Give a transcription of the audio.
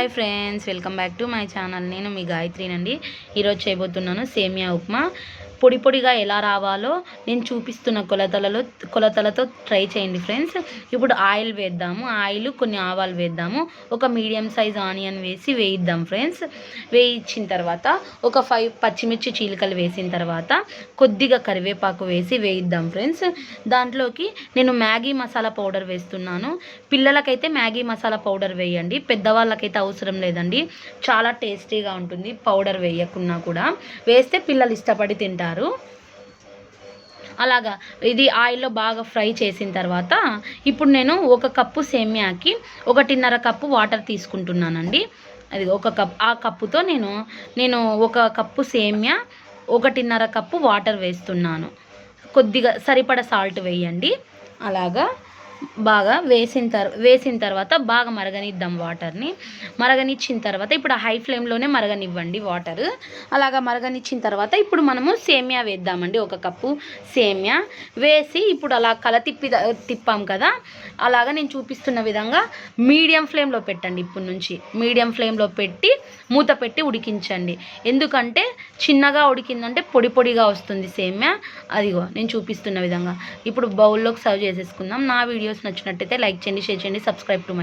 Hi friends welcome back to my channel. నేను మీ గాయత్రినండి. ఈరోజు చేయబోతున్నాను సేమియా ఉప్మా. పొడి పొడిగా ఎలా రావాలో నేను చూపిస్తున్న కొలతలలో కొలతలతో ట్రై చేయండి ఫ్రెండ్స్. ఇప్పుడు ఆయిల్ వేద్దాము. ఆయిల్ కొన్ని ఆవాలు వేద్దాము. ఒక మీడియం సైజ్ ఆనియన్ వేసి వేయిద్దాం ఫ్రెండ్స్. వేయించిన తర్వాత ఒక ఫైవ్ పచ్చిమిర్చి చీలికలు వేసిన తర్వాత కొద్దిగా కరివేపాకు వేసి వేయిద్దాం ఫ్రెండ్స్. దాంట్లోకి నేను మ్యాగీ మసాలా పౌడర్ వేస్తున్నాను. పిల్లలకైతే మ్యాగీ మసాలా పౌడర్ వేయండి. పెద్దవాళ్ళకైతే అవసరం లేదండి. చాలా టేస్టీగా ఉంటుంది. పౌడర్ వేయకున్నా కూడా. వేస్తే పిల్లలు ఇష్టపడి తింటారు. అలాగా ఇది ఆయిల్లో బాగా ఫ్రై చేసిన తర్వాత ఇప్పుడు నేను ఒక కప్పు సేమ్యాకి ఒకటిన్నర కప్పు వాటర్ తీసుకుంటున్నానండి. అది ఒక కప్ ఆ కప్పుతో నేను నేను ఒక కప్పు సేమ్యా ఒకటిన్నర కప్పు వాటర్ వేస్తున్నాను. కొద్దిగా సరిపడ సాల్ట్ వేయండి. అలాగా బాగా వేసిన తర్వాత వేసిన తర్వాత బాగా మరగనిద్దాం వాటర్ని. మరగనిచ్చిన తర్వాత ఇప్పుడు హై ఫ్లేమ్లోనే మరగనివ్వండి వాటర్. అలాగా మరగనిచ్చిన తర్వాత ఇప్పుడు మనము సేమియా వేద్దామండి. ఒక కప్పు సేమియా వేసి ఇప్పుడు అలా కల తిప్పి తిప్పాం కదా. అలాగా నేను చూపిస్తున్న విధంగా మీడియం ఫ్లేమ్లో పెట్టండి ఇప్పటి నుంచి. మీడియం ఫ్లేమ్లో పెట్టి మూత పెట్టి ఉడికించండి. ఎందుకంటే చిన్నగా ఉడికిందంటే పొడి పొడిగా వస్తుంది సేమ్యా. అదిగో నేను చూపిస్తున్న విధంగా. ఇప్పుడు బౌల్లోకి సర్వ్ చేసేసుకుందాం. నా వీడియోస్ నచ్చినట్టయితే లైక్ చేయండి షేర్ చేయండి సబ్స్క్రైబ్ టు మై